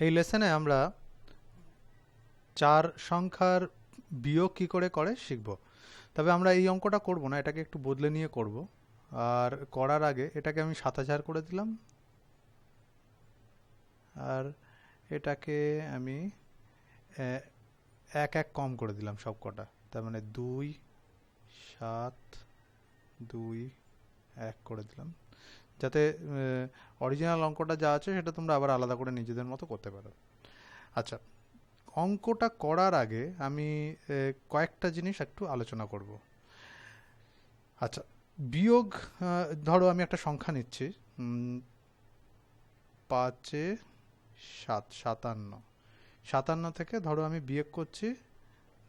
এই লেসনে আমরা চার সংখ্যার বিয়োগ কী করে করে শিখব। তবে আমরা এই অঙ্কটা করব না, এটাকে একটু বদলে নিয়ে করব। আর করার আগে এটাকে আমি সাত হাজার করে দিলাম। আর এটাকে আমি এক এক কম করে দিলাম সব কটা তার মানে দুই, সাত, দুই এক করে দিলাম। যাতে অরিজিনাল অঙ্কটা যা আছে সেটা তোমরা আবার আলাদা করে নিজেদের মতো করতে পারো। আচ্ছা অঙ্কটা করার আগে আমি কয়েকটা জিনিস একটু আলোচনা করব। আচ্ছা বিয়োগ ধরো আমি একটা সংখ্যা নিচ্ছি। পাঁচে সাত, সাতান্ন। সাতান্ন থেকে ধরো আমি বিয়োগ করছি,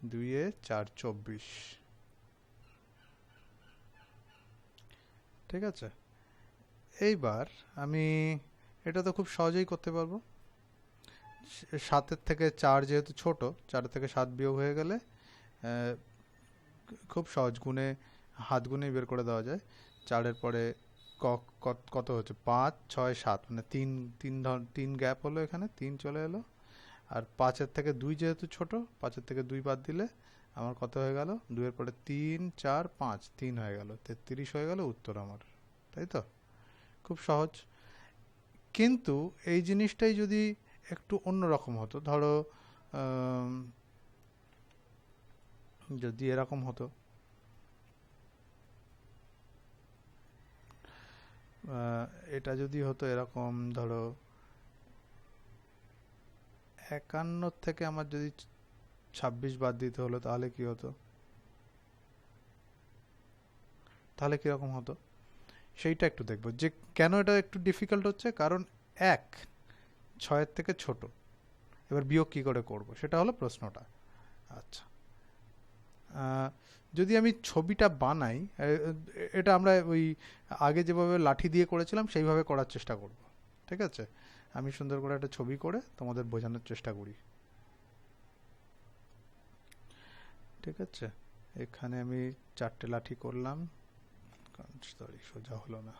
দুইয়ে চার, চব্বিশ। ঠিক আছে? এইবার আমি এটা তো খুব সহজেই করতে পারব। সাতের থেকে চার যেহেতু ছোট, চার থেকে সাত বিয়োগ হয়ে গেলে খুব সহজ গুণে, হাত গুণেই বের করে দেওয়া যায়। চারের পরে কত হচ্ছে? পাঁচ, ছয়, সাত মানে তিন তিন ধর তিন গ্যাপ হলো এখানে, তিন চলে এলো। আর পাঁচের থেকে দুই যেহেতু ছোট, পাঁচের থেকে দুই বাদ দিলে আমার কত হয়ে গেল? দুইয়ের পরে তিন, চার, পাঁচ, তিন হয়ে গেল। তেত্রিশ হয়ে গেল উত্তর আমার। তাই তো? খুব সহজ। কিন্তু এই জিনিসটাই যদি একটু অন্যরকম হতো, ধরো যদি এরকম হতো এটা যদি হতো এরকম, ধরো, একান্ন থেকে আমার যদি ছাব্বিশ বাদ দিতে হলো, তাহলে কি হতো? তাহলে কীরকম হতো? সেইটা একটু দেখব। যে কেন এটা একটু ডিফিকাল্ট হচ্ছে, কারণ এক, ছয়ের থেকে ছোট। এবার বিয়োগ কী করে করব? সেটা হলো প্রশ্নটা। আচ্ছা। যদি আমি ছবিটা বানাই এটা আমরা ওই আগে যেভাবে লাঠি দিয়ে করেছিলাম, সেইভাবে করার চেষ্টা করব। ঠিক আছে? আমি সুন্দর করে একটা ছবি করে তোমাদের বোঝানোর চেষ্টা করি। ঠিক আছে? এখানে আমি চারটে লাঠি করলাম। সরি সোজা হলো না।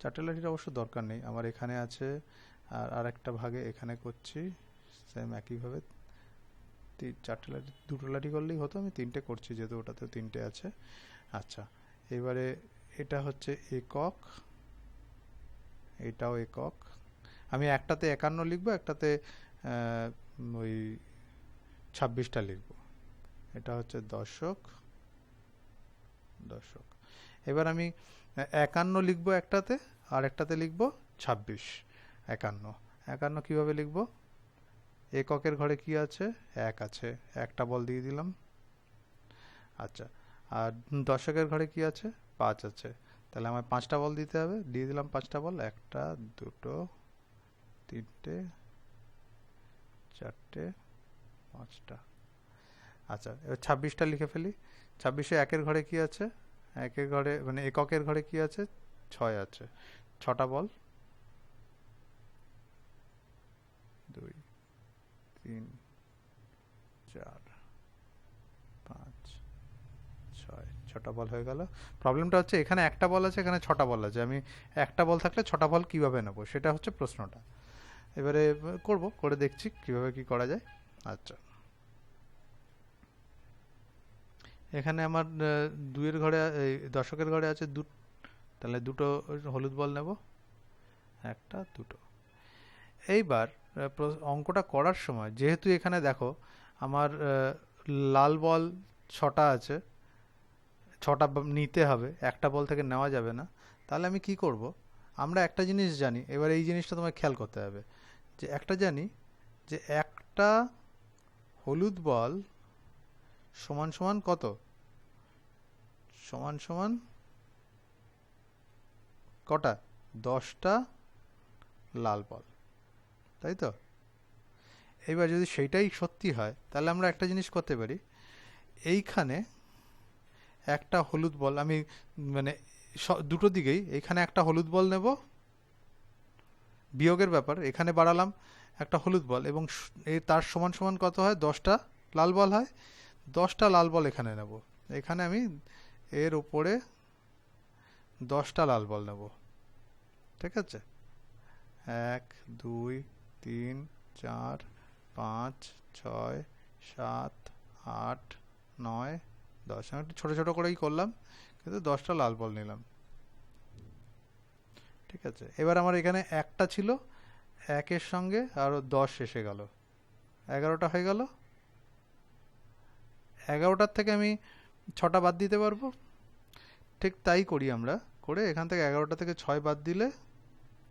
চারটে লাঠির অবশ্য দরকার নেই। আমার এখানে আছে আর আর একটা ভাগে এখানে করছি সেম একইভাবে। চারটে লাঠি দুটো লাঠি করলেই হতো, আমি তিনটে করছি যেহেতু ওটাতে তিনটে আছে। আচ্ছা এবারে এটা হচ্ছে একক, এটাও একক। আমি একটাতে একান্ন লিখব, একটাতে ওই ছাব্বিশটা লিখব। এটা হচ্ছে দশক দশক। এবার আমি, একান্ন লিখব একটাতে, আর একটাতে লিখব ছাব্বিশ। একান্ন। একান্ন কীভাবে লিখব? এককের ঘরে কি আছে? এক আছে। একটা বল দিয়ে দিলাম। আচ্ছা। আর দশকের ঘরে কি আছে? পাঁচ আছে। তাহলে আমার পাঁচটা বল দিতে হবে। দিয়ে দিলাম পাঁচটা বল। একটা, দুটো, তিনটে, চারটে, পাঁচটা। আচ্ছা এবার ছাব্বিশটা লিখে ফেলি। ছাব্বিশে একের ঘরে কি আছে? একের ঘরে মানে এককের ঘরে কি আছে? ছয় আছে। ছটা বল। দুই, তিন, চার, পাঁচ, ছয়। ছটা বল হয়ে গেল। প্রবলেমটা হচ্ছে এখানে একটা বল আছে, এখানে ছটা বল আছে। আমি একটা বল থাকলে ছটা বল কীভাবে নেব? সেটা হচ্ছে প্রশ্নটা। এবারে করব, করে দেখছি কীভাবে কি করা যায়। আচ্ছা। এখানে আমার আহ, দুইয়ের ঘরে দশকের ঘরে আছে দু তাহলে দুটো হলুদ বল নেব। একটা দুটো। এইবার অঙ্কটা করার সময় যেহেতু এখানে দেখো আমার লাল বল ছটা আছে ছটা নিতে হবে একটা বল থেকে নেওয়া যাবে না তাহলে আমি কি করব? আমরা একটা জিনিস জানি এবার এই জিনিসটা তোমায় খেয়াল করতে হবে যে একটা জানি যে একটা হলুদ বল সমান সমান কত? সমান সমান কটা? দশটা লাল বল। তাই তো? এইবার যদি সেইটাই সত্যি হয়, তাহলে আমরা একটা জিনিস করতে পারি। এইখানে একটা হলুদ বল, আমি মানে দুটো দিকেই এখানে একটা হলুদ বল নেব, বিয়োগের ব্যাপার, এখানে বাড়ালাম একটা হলুদ বল এবং তার সমান সমান কত হয়? দশটা লাল বল হয়। দশটা লাল বল এখানে নেব। এখানে আমি এর উপরে দশটা লাল বল নেব। ঠিক আছে? এক, দুই, তিন, চার, পাঁচ, ছয়, সাত, আট, নয়, দশ। আমি একটু ছোটো ছোটো করেই করলাম, কিন্তু দশটা লাল বল নিলাম। ঠিক আছে? এবার আমার এখানে একটা ছিল, একের সঙ্গে আরও দশ এসে গেল। এগারোটা হয়ে গেল। এগারোটার থেকে আমি ছটা বাদ দিতে পারব। ঠিক তাই করি আমরা। করে এখান থেকে এগারোটা থেকে ছয় বাদ দিলে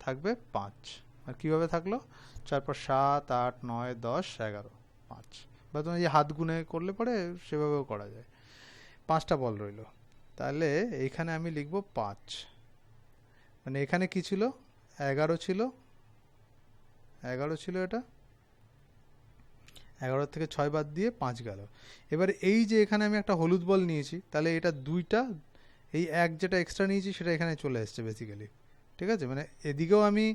থাকবে পাঁচ। আর কীভাবে থাকল? চার পর সাত আট নয় দশ এগারো পাঁচ। বা তুমি এই হাত গুনে করলে পরে সেভাবেও করা যায়। পাঁচটা বল রইল। তাহলে এইখানে আমি লিখব পাঁচ। মানে এখানে কি ছিল? এগারো ছিল। এগারো ছিল এটা? এগারো থেকে ছয় বাদ দিয়ে পাঁচ গেল। এবার এই যে এখানে আমি একটা হলুদ বল নিয়েছি, তাহলে এটা দুইটা, এই এক যেটা এক্সট্রা নিয়েছি সেটা এখানে চলে এসছে বেসিক্যালি ঠিক আছে? মানে এদিকেও আমি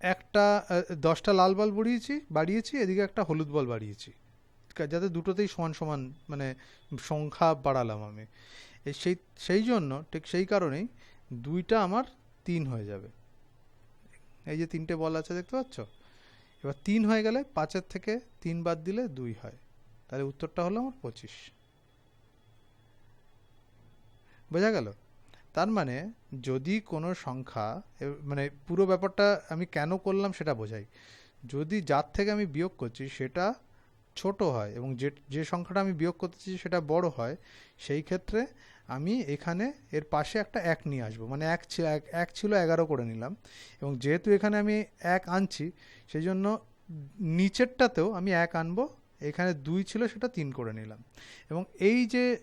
একটা দশটা লাল বল বাড়িয়েছি বাড়িয়েছি, এদিকে একটা হলুদ বল বাড়িয়েছি। যাতে দুটোতেই সমান সমান মানে সংখ্যা বাড়ালাম আমি। সেই সেই জন্য ঠিক সেই কারণেই দুইটা আমার তিন হয়ে যাবে। এই যে তিনটে বল আছে, দেখতে পাচ্ছ? এবার তিন হয়ে গেলে পাঁচের থেকে তিন বাদ দিলে দুই হয়। তাহলে উত্তরটা হলো আমার পঁচিশ। বোঝা গেল? তার মানে যদি কোনো সংখ্যা মানে পুরো ব্যাপারটা আমি কেন করলাম সেটা বোঝাই। যদি যার থেকে আমি বিয়োগ করছি সেটা ছোট হয় এবং যে যে সংখ্যাটা আমি বিয়োগ করতেছি সেটা বড় হয়, সেই ক্ষেত্রে আমি এখানে এর পাশে একটা এক নিয়ে আসব। মানে এক ছি- এক- এক ছিল এগারো করে নিলাম এবং যেহেতু এখানে আমি এক আনছি সেই জন্য নিচেরটাতেও আমি এক আনব, এখানে দুই ছিল সেটা তিন করে নিলাম। এবং এই যে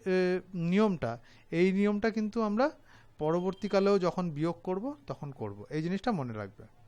নিয়মটা, এই নিয়মটা কিন্তু আমরা পরবর্তীকালেও যখন বিয়োগ করব, তখন করব। এই জিনিসটা মনে রাখবে।